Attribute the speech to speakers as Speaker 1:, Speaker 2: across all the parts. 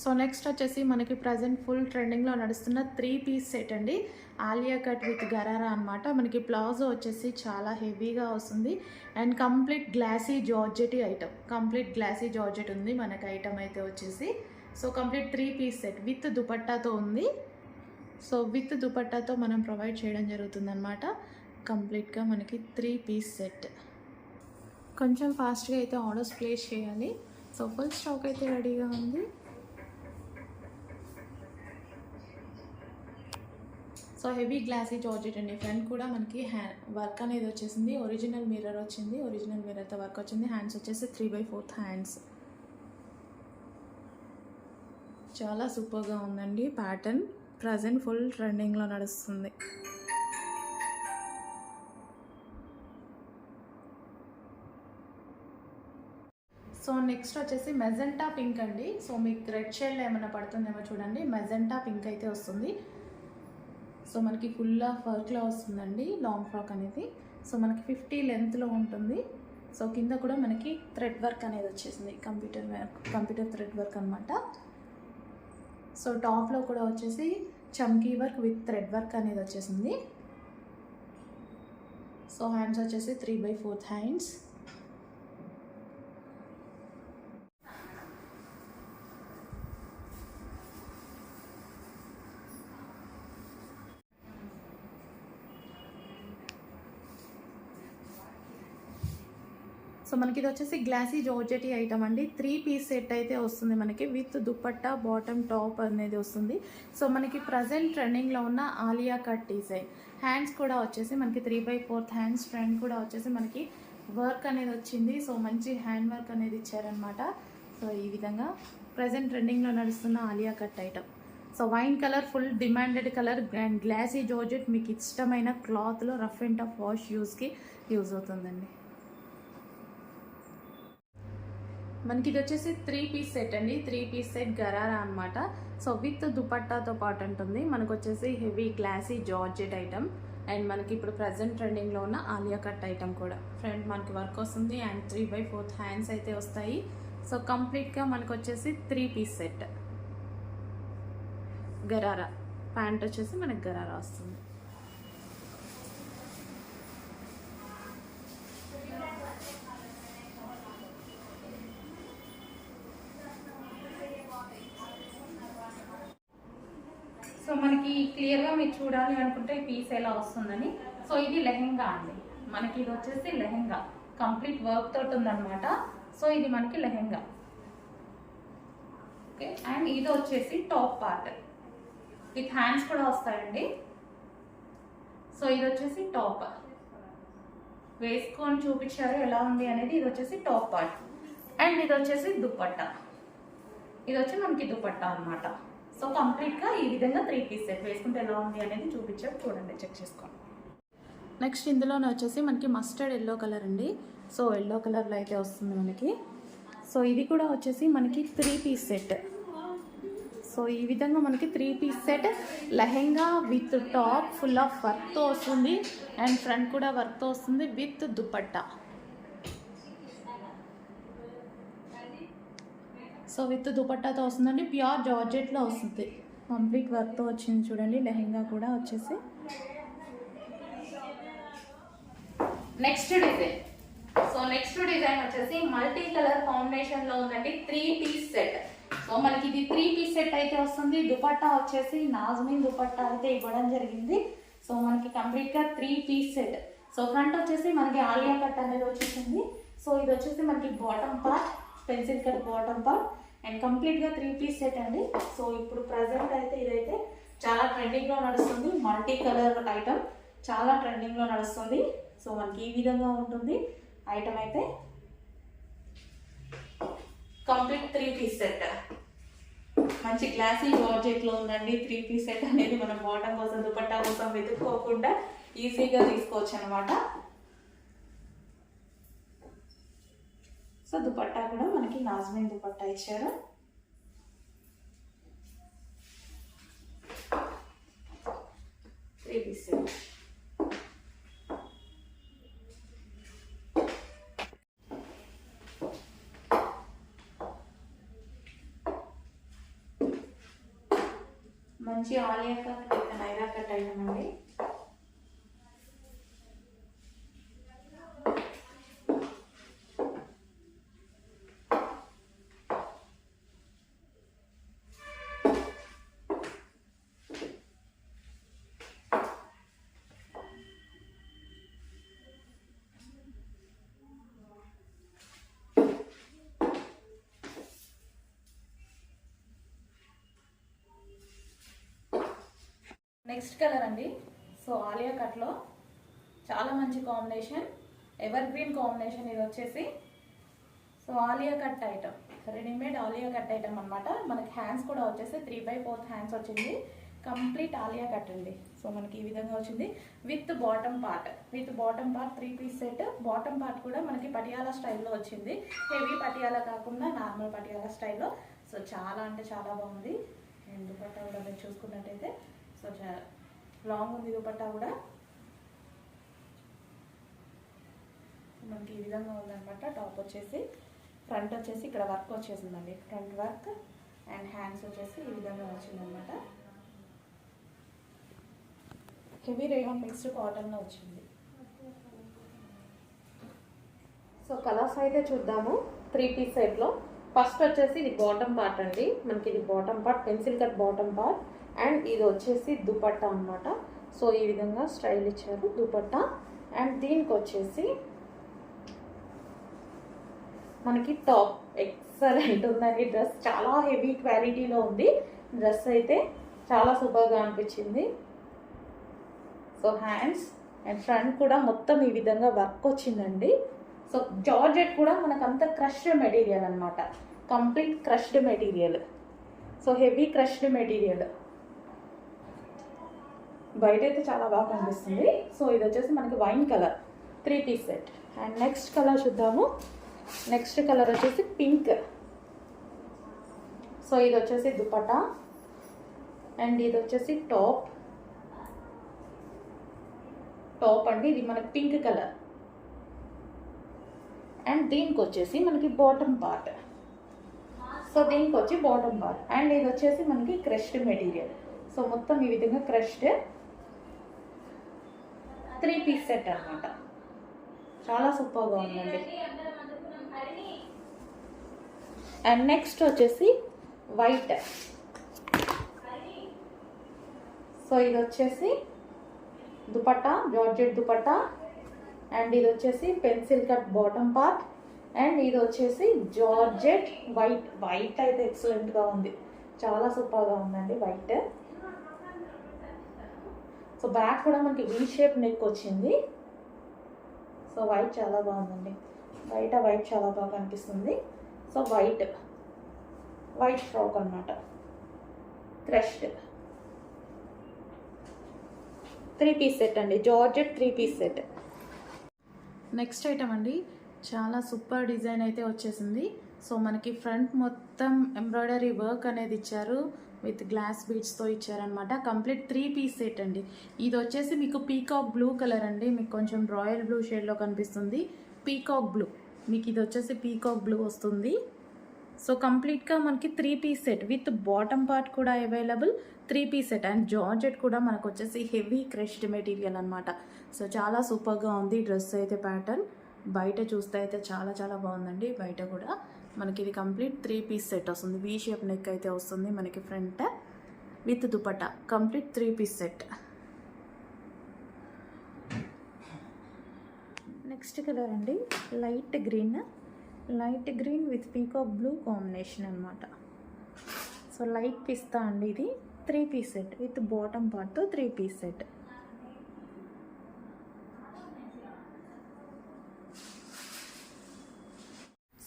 Speaker 1: So next వచ్చేసి మనకి present full ట్రెండింగ్లో నడుస్తున్న త్రీ పీస్ సెట్ అండి. ఆలియా కట్ విత్ గరారా అనమాట మనకి ప్లాజో వచ్చేసి చాలా హెవీగా వస్తుంది. And complete glassy georgette item complete glassy georgette ఉంది మనకి ఐటమ్ అయితే వచ్చేసి. So complete three piece set with దుపట్టాతో ఉంది. సో విత్ దుపట్టాతో మనం ప్రొవైడ్ చేయడం జరుగుతుందన్నమాట. కంప్లీట్గా మనకి త్రీ పీస్ సెట్ కొంచెం ఫాస్ట్గా అయితే ఆర్డర్స్ ప్లేస్ చేయాలి. సో ఫుల్ స్టాక్ అయితే రెడీగా ఉంది. సో హెవీ గ్లాసీ జార్జెట్ అండి. ఫ్రంట్ కూడా మనకి హ్యాండ్ వర్క్ అనేది వచ్చేసింది. ఒరిజినల్ మిర్రర్ వచ్చింది. ఒరిజినల్ మిర్రర్తో వర్క్ వచ్చింది. హ్యాండ్స్ వచ్చేసి త్రీ బై ఫోర్త్ హ్యాండ్స్. చాలా సూపర్గా ఉందండి ప్యాటర్న్. ప్రజెంట్ ఫుల్ ట్రెండింగ్లో నడుస్తుంది. సో నెక్స్ట్ వచ్చేసి మెజెంటా పింక్ అండి. సో మీకు రెడ్ షేడ్లో ఏమైనా పడుతుందేమో చూడండి. మెజెంటా పింక్ అయితే వస్తుంది. సో మనకి ఫుల్ ఆఫ్ వర్క్లో వస్తుందండి లాంగ్ ఫ్రాక్ అనేది. సో మనకి ఫిఫ్టీ లెంత్లో ఉంటుంది. సో కింద కూడా మనకి థ్రెడ్ వర్క్ అనేది వచ్చేసింది computer work computer thread work అనమాట సో టాప్లో కూడా వచ్చేసి చమ్కీ వర్క్ విత్ థ్రెడ్ వర్క్ అనేది వచ్చేసింది. సో హ్యాండ్స్ వచ్చేసి త్రీ బై ఫోర్త్ హ్యాండ్స్ మనకి ఇది వచ్చేసి గ్లాసీ జార్జెటీ ఐటమ్ అండి. త్రీ పీస్ సెట్ అయితే వస్తుంది మనకి. విత్ దుపట్టా బాటమ్ టాప్ అనేది వస్తుంది. సో మనకి ప్రజెంట్ ట్రెండింగ్లో ఉన్న ఆలియా కట్ డిజైన్. హ్యాండ్స్ కూడా వచ్చేసి మనకి three by fourth hands front కూడా వచ్చేసి మనకి వర్క్ అనేది వచ్చింది. సో మంచి హ్యాండ్ వర్క్ అనేది ఇచ్చారనమాట సో ఈ విధంగా ప్రజెంట్ ట్రెండింగ్లో నడుస్తున్న Alia cut item. So wine colour full demanded colour and glassy georgette మీకు ఇష్టమైన క్లాత్లో రఫ్ అండ్ టఫ్ వాష్ యూస్కి యూజ్ అవుతుందండి. మనకి ఇది వచ్చేసి త్రీ పీస్ సెట్ అండి. త్రీ పీస్ సెట్ గరారా అనమాట సో విత్ దుపట్టాతో పాటు ఉంటుంది మనకు వచ్చేసి heavy glassy georgette item and మనకి ఇప్పుడు ప్రజెంట్ ట్రెండింగ్లో ఉన్న ఆలియా కట్ ఐటమ్ కూడా. ఫ్రంట్ మనకి వర్క్ వస్తుంది. And three by fourth hands అయితే వస్తాయి. సో కంప్లీట్గా మనకు వచ్చేసి three piece set gharara. Pant వచ్చేసి మనకి గరారా వస్తుంది సో మనకి క్లియర్గా మీరు చూడాలి అనుకుంటే పీస్ ఎలా వస్తుందని. సో ఇది లెహెంగా అండి. మనకి ఇది వచ్చేసి లెహెంగా. కంప్లీట్ వర్క్ తోటి ఉందన్నమాట. సో ఇది మనకి లెహెంగా. ఓకే. అండ్ ఇది వచ్చేసి టాప్ పార్ట్. విత్ హ్యాండ్స్ కూడా వస్తాయండి. సో ఇది వచ్చేసి టాప్. వేసుకొని చూపించారు ఎలా ఉంది అనేది ఇది వచ్చేసి టాప్ పార్ట్. అండ్ ఇది వచ్చేసి దుప్పట్ట ఇది వచ్చి మనకి దుప్పట్ట అన్నమాట. సో కంప్లీట్గా ఈ విధంగా త్రీ పీస్ సెట్ వేసుకుంటే ఎలా ఉంది అనేది చూపించారు. చూడండి చెక్ చేసుకోండి. నెక్స్ట్ ఇందులోనే వచ్చేసి మనకి మస్టర్డ్ ఎల్లో కలర్ అండి. సో ఎల్లో కలర్లో అయితే వస్తుంది మనకి. సో ఇది కూడా వచ్చేసి మనకి త్రీ పీస్ సెట్ సో ఈ విధంగా మనకి three piece set lehenga with top full of వర్క్తో వస్తుంది. అండ్ ఫ్రంట్ కూడా వర్క్తో వస్తుంది విత్ దుపట్టా. సో విత్ దుపట్టాతో వస్తుందండి. ప్యూర్ జార్జెట్లో వస్తుంది. కంప్లీట్ వర్క్తో వచ్చింది చూడండి. లెహెంగా కూడా వచ్చేసి. Next design. So next design వచ్చేసి మల్టీ కలర్ కాంబినేషన్లో ఉందండి. Three piece set. సో మనకి ఇది త్రీ పీస్ సెట్ అయితే వస్తుంది. దుపట్టా వచ్చేసి నాజ్మిన్ దుపట్టా అయితే ఇవ్వడం జరిగింది. సో మనకి కంప్లీట్గా three piece set. So front వచ్చేసి మనకి ఆలియా కట్ అనేది వచ్చేసింది. సో ఇది వచ్చేసి మనకి bottom part. Pencil cut bottom part and కంప్లీట్గా త్రీ పీస్ సెట్ అండి. సో ఇప్పుడు ప్రజెంట్ అయితే ఇదైతే చాలా ట్రెండింగ్లో నడుస్తుంది. మల్టీ కలర్ ఐటమ్ చాలా ట్రెండింగ్లో నడుస్తుంది. సో మనకి ఈ విధంగా ఉంటుంది. ఐటమ్ అయితే కంప్లీట్ త్రీ పీస్ సెట్ మంచి గ్లాసీ జార్జెట్లో ఉందండి. త్రీ పీస్ సెట్ అనేది మనం బాటమ్ కోసం దుపట్టా కోసం వెతుక్కోకుండా ఈజీగా తీసుకోవచ్చు అనమాట సో దుపట్టా కూడా మనకి నాజ్మిన్ దుపట్టా ఇచ్చారు. త్రీ మంచి Alia cut Naira cut item next colour అండి. సో ఆలియా కట్లో చాలా మంచి కాంబినేషన్. ఎవర్ గ్రీన్ కాంబినేషన్ ఇది వచ్చేసి. So Alia cut item readymade Alia cut item అనమాట మనకి హ్యాండ్స్ కూడా వచ్చేసి త్రీ బై ఫోర్త్ హ్యాండ్స్ వచ్చింది. కంప్లీట్ ఆలియా కట్ అండి. సో మనకి ఈ విధంగా వచ్చింది. With bottom part with bottom part three piece set. Bottom part కూడా మనకి పటియాలా స్టైల్లో వచ్చింది. హెవీ పటియాలా కాకుండా నార్మల్ పటియాలా స్టైల్లో. సో చాలా అంటే చాలా బాగుంది. ఎందుకంటే దుపట్టా కూడా మీరు చూసుకున్నట్టయితే. సో లాంగ్ ఉంది దుపట్టా కూడా. మనకి ఈ విధంగా ఉందనమాట టాప్ వచ్చేసి ఫ్రంట్ వచ్చేసి ఇక్కడ వర్క్ వచ్చేసిందండి. ఫ్రంట్ వర్క్ అండ్ హ్యాండ్స్ వచ్చేసి ఈ విధంగా వచ్చిందనమాట హెవీ రేయాన్ మిక్స్డ్ కాటన్లో వచ్చింది. సో కలర్స్ అయితే చూద్దాము. త్రీ పీస్ సైడ్లో ఫస్ట్ వచ్చేసి ఇది బాటమ్ పార్ట్ అండి. మనకి ఇది bottom part pencil cut bottom part and ఇది వచ్చేసి దుపట్టా అన్నమాట. సో ఈ విధంగా స్టైల్ ఇచ్చారు దుపట్టా. అండ్ దీనికి వచ్చేసి మనకి టాప్. ఎక్సలెంట్ ఉందండి డ్రెస్. చాలా హెవీ క్వాలిటీలో ఉంది. డ్రెస్ అయితే చాలా సూపర్గా అనిపించింది. సో హ్యాండ్స్ అండ్ ఫ్రంట్ కూడా మొత్తం ఈ విధంగా వర్క్ వచ్చిందండి. సో జార్జెట్ కూడా మనకంత క్రష్డ్ మెటీరియల్ అనమాట complete crushed material so heavy crushed material బయట అయితే చాలా బాగా కనిపిస్తుంది. సో ఇది వచ్చేసి మనకి wine colour. Three piece set. And next colour చూద్దాము. నెక్స్ట్ కలర్ వచ్చేసి పింక్. సో ఇది వచ్చేసి దుపటా అండ్ ఇది వచ్చేసి టాప్. టాప్ అండి. ఇది మనకి పింక్ కలర్. అండ్ దీనికి వచ్చేసి మనకి బాటమ్ పార్ట్. సో దీనికి వచ్చి బాటమ్ పార్ట్. అండ్ ఇది వచ్చేసి మనకి క్రష్డ్ మెటీరియల్. సో మొత్తం ఈ విధంగా క్రష్డ్ త్రీ పీస్ సెట్ అనమాట చాలా సూపర్గా ఉందండి. అండ్ నెక్స్ట్ వచ్చేసి వైట్. సో ఇది వచ్చేసి దుపట్టా జార్జెట్ దుపట్టా. అండ్ ఇది వచ్చేసి pencil cut bottom part. And ఇది వచ్చేసి జార్జెట్ వైట్. వైట్ అయితే ఎక్సలెంట్గా ఉంది. చాలా సూపర్గా ఉందండి వైట్. సో బ్యాక్ కూడా మనకి వీ షేప్ నెక్ వచ్చింది. సో వైట్ చాలా బాగుందండి. బయట వైట్ చాలా బాగా కనిపిస్తుంది. సో వైట్ వైట్ ఫ్రాక్ అనమాట క్రష్డ్ త్రీ పీస్ సెట్ అండి. Georgette three piece set next item అండి. చాలా సూపర్ డిజైన్ అయితే వచ్చేసింది. సో మనకి ఫ్రంట్ మొత్తం ఎంబ్రాయిడరీ వర్క్ అనేది ఇచ్చారు. విత్ గ్లాస్ బీడ్స్తో ఇచ్చారనమాట కంప్లీట్ త్రీ పీస్ సెట్ అండి. ఇది వచ్చేసి మీకు పీకాక్ బ్లూ కలర్ అండి. మీకు కొంచెం రాయల్ బ్లూ షేడ్లో కనిపిస్తుంది. Peacock blue. మీకు ఇది వచ్చేసి పీకాక్ బ్లూ వస్తుంది. సో కంప్లీట్గా మనకి three piece set with bottom part కూడా available. Three piece set and georgette కూడా మనకు వచ్చేసి హెవీ క్రష్డ్ మెటీరియల్ అనమాట సో చాలా సూపర్గా ఉంది డ్రెస్ అయితే ప్యాటర్న్. బయట చూస్తే అయితే చాలా చాలా బాగుందండి. బయట కూడా మనకి ఇది కంప్లీట్ త్రీ పీస్ సెట్ వస్తుంది. వీ షేప్ నెక్ అయితే వస్తుంది మనకి front. With dupatta. Complete three piece set. Next colour అండి. Light green. Light green with peacock blue combination అనమాట సో లైట్ పిస్తా అండి ఇది. Three piece set. With bottom పార్ట్తో three piece set.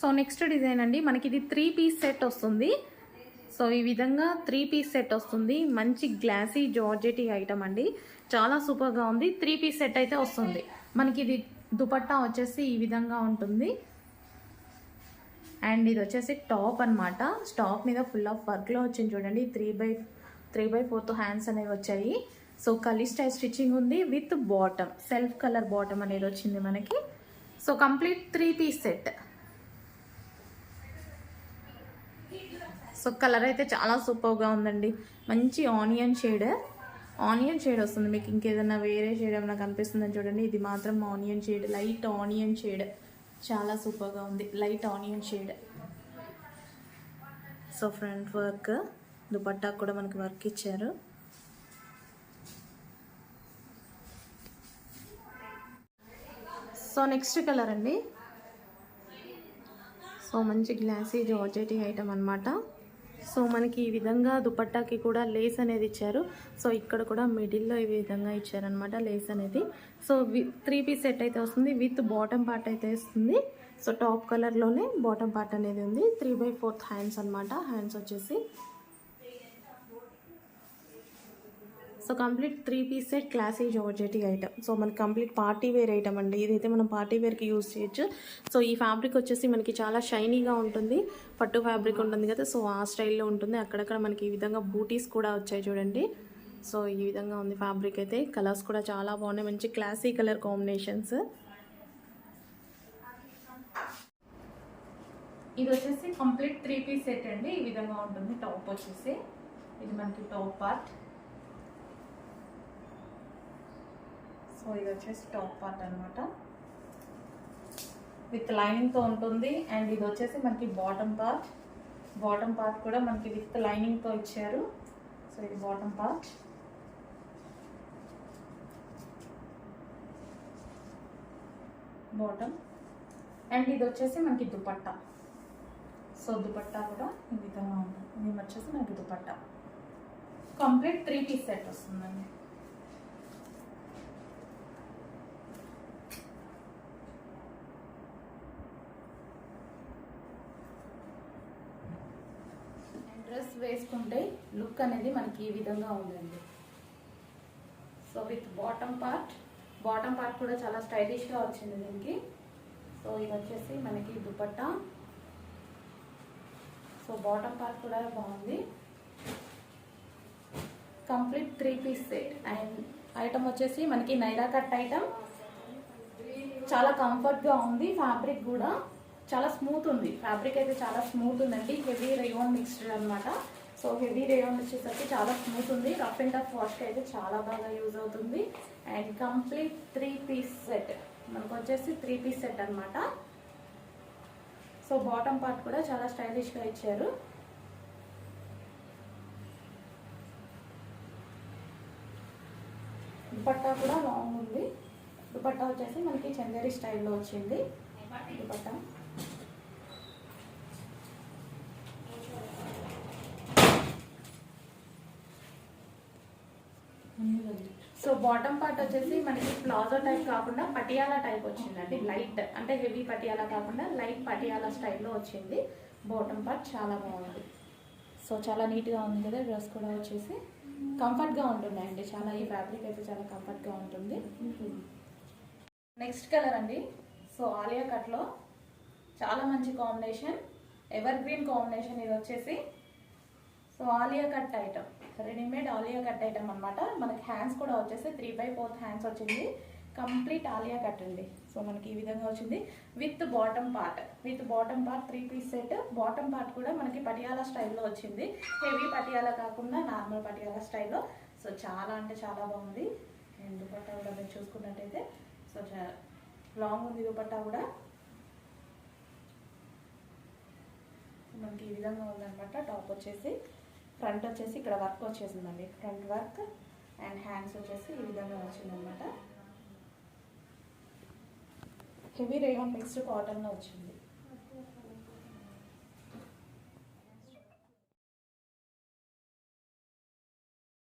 Speaker 1: So next design అండి. మనకి ఇది త్రీ పీస్ సెట్ వస్తుంది. So ఈ విధంగా త్రీ పీస్ సెట్ వస్తుంది. మంచి గ్లాసీ జార్జెటీ ఐటమ్ అండి. చాలా సూపర్గా ఉంది. త్రీ పీస్ సెట్ అయితే వస్తుంది. మనకి ఇది దుపట్టా వచ్చేసి ఈ విధంగా ఉంటుంది. అండ్ ఇది వచ్చేసి టాప్ అన్నమాట. టాప్ మీద ఫుల్ ఆఫ్ వర్క్లో వచ్చింది చూడండి. Three by three by fourth hands అనేవి వచ్చాయి. సో కలీ స్టైల్ స్టిచ్చింగ్ ఉంది with bottom. Self colour bottom అనేది వచ్చింది మనకి. So complete three piece set. So colour అయితే చాలా సూపర్గా ఉందండి. మంచి ఆనియన్ షేడ్. ఆనియన్ షేడ్ వస్తుంది మీకు. ఇంకేదైనా వేరే షేడ్ ఏమైనా కనిపిస్తుందని చూడండి. ఇది మాత్రం onion shade. Light onion shade. చాలా సూపర్గా ఉంది. Light onion shade. So front work dupatta కూడా మనకి వర్క్ ఇచ్చారు. సో నెక్స్ట్ కలర్ అండి. సో మంచి గ్లాసీ జార్జెటీ ఐటమ్ అనమాట సో మనకి ఈ విధంగా దుపట్టాకి కూడా లేస్ అనేది ఇచ్చారు. సో ఇక్కడ కూడా మిడిల్లో ఈ విధంగా ఇచ్చారనమాట లేస్ అనేది. సో వి త్రీ పీస్ సెట్ అయితే వస్తుంది. విత్ బాటమ్ పార్ట్ అయితే వస్తుంది. సో టాప్ కలర్లోనే బాటమ్ పార్ట్ అనేది ఉంది. త్రీ బై ఫోర్త్ హ్యాండ్స్ అనమాట హ్యాండ్స్ వచ్చేసి so complete three piece set classy georgette item. So మనకి కంప్లీట్ పార్టీ వేర్ ఐటమ్ అండి. ఇదైతే మనం పార్టీ వేర్కి యూజ్ చేయొచ్చు. సో ఈ ఫ్యాబ్రిక్ వచ్చేసి మనకి చాలా షైనీగా ఉంటుంది. పట్టు ఫ్యాబ్రిక్ ఉంటుంది కదా సో ఆ స్టైల్లో ఉంటుంది. అక్కడక్కడ మనకి ఈ విధంగా బూటీస్ కూడా వచ్చాయి చూడండి. సో ఈ విధంగా ఉంది ఫ్యాబ్రిక్ అయితే. కలర్స్ కూడా చాలా బాగున్నాయి. మంచి క్లాసీ కలర్ కాంబినేషన్స్. ఇది వచ్చేసి కంప్లీట్ త్రీ పీస్ సెట్ అండి. ఈ విధంగా ఉంటుంది. టాప్ వచ్చేసి. ఇది మనకి టాప్ పార్ట్. సో ఇది వచ్చేసి టాప్ పార్ట్ అనమాట విత్ లైనింగ్తో ఉంటుంది. అండ్ ఇది వచ్చేసి మనకి బాటమ్ పార్ట్. బాటమ్ పార్ట్ కూడా మనకి విత్ లైనింగ్తో ఇచ్చారు. సో ఇది బాటమ్ పార్ట్. బాటమ్. అండ్ ఇది వచ్చేసి మనకి దుపట్టా. సో దుపట్టా కూడా ఈ విధంగా ఉంటుంది. ఇది వచ్చేసి మనకి dupatta. Complete three piece set వస్తుందండి డ్రెస్ వేసుకుంటే లుక్ అనేది మనకి ఈ విధంగా ఉందండి. So with bottom part bottom part కూడా చాలా స్టైలిష్గా వచ్చింది దీనికి. సో ఇది వచ్చేసి మనకి దుపట్టా. సో బాటమ్ పార్ట్ కూడా బాగుంది. Complete three piece set and item వచ్చేసి మనకి నైరా కట్ ఐటమ్ చాలా కంఫర్ట్గా ఉంది ఫ్యాబ్రిక్ కూడా. చాలా స్మూత్ ఉంది. ఫ్యాబ్రిక్ అయితే చాలా స్మూత్ ఉందండి. హెవీ రేయోన్ మిక్స్డ్ అనమాట సో హెవీ రేయోన్ వచ్చేసరికి చాలా స్మూత్ ఉంది. రఫ్ అండ్ టఫ్ వాష్కి అయితే చాలా బాగా యూజ్ అవుతుంది. And complete three piece set మనకు వచ్చేసి త్రీ పీస్ సెట్ అనమాట సో బాటమ్ పార్ట్ కూడా చాలా స్టైలిష్గా ఇచ్చారు. దుపట్టా కూడా లాంగ్ ఉంది. దుపట్టా వచ్చేసి మనకి చందేరి స్టైల్లో వచ్చింది. దుపట్టా. సో బాటమ్ పార్ట్ వచ్చేసి మనకి ప్లాజో టైప్ కాకుండా పటియాలా టైప్ వచ్చిందండి. లైట్ అంటే హెవీ పటియాలా కాకుండా లైట్ పటియాలా స్టైల్లో వచ్చింది. బాటమ్ పార్ట్ చాలా బాగుంది. సో చాలా నీట్గా ఉంది కదా డ్రెస్ కూడా వచ్చేసి. కంఫర్ట్గా ఉంటున్నాయండి. చాలా ఈ ఫ్యాబ్రిక్ అయితే చాలా కంఫర్ట్గా ఉంటుంది. నెక్స్ట్ కలర్ అండి. సో ఆలియా కట్లో చాలా మంచి కాంబినేషన్ ఎవర్ గ్రీన్ కాంబినేషన్ ఇది వచ్చేసి so Alia cut item readymade Alia cut item అనమాట మనకి హ్యాండ్స్ కూడా వచ్చేసి త్రీ బై ఫోర్త్ హ్యాండ్స్ వచ్చింది. కంప్లీట్ ఆలియా కట్ అండి. సో మనకి ఈ విధంగా వచ్చింది. With bottom part with bottom part three piece set bottom part కూడా మనకి పటియాలా స్టైల్లో వచ్చింది. హెవీ పటియాలా కాకుండా నార్మల్ పటియాలా స్టైల్లో. సో చాలా అంటే చాలా బాగుంది. దుపట్టా కూడా మీరు చూసుకున్నట్టయితే. సో లాంగ్ ఉంది దుపట్టా కూడా. మనకి ఈ విధంగా ఉందనమాట టాప్ వచ్చేసి ఫ్రంట్ వచ్చేసి ఇక్కడ వర్క్ వచ్చేసిందండి. ఫ్రంట్ వర్క్ అండ్ హ్యాండ్స్ వచ్చేసి ఈ విధంగా వచ్చిందనమాట హెవీ రేయాన్ మిక్స్డ్ కాటన్లో వచ్చింది.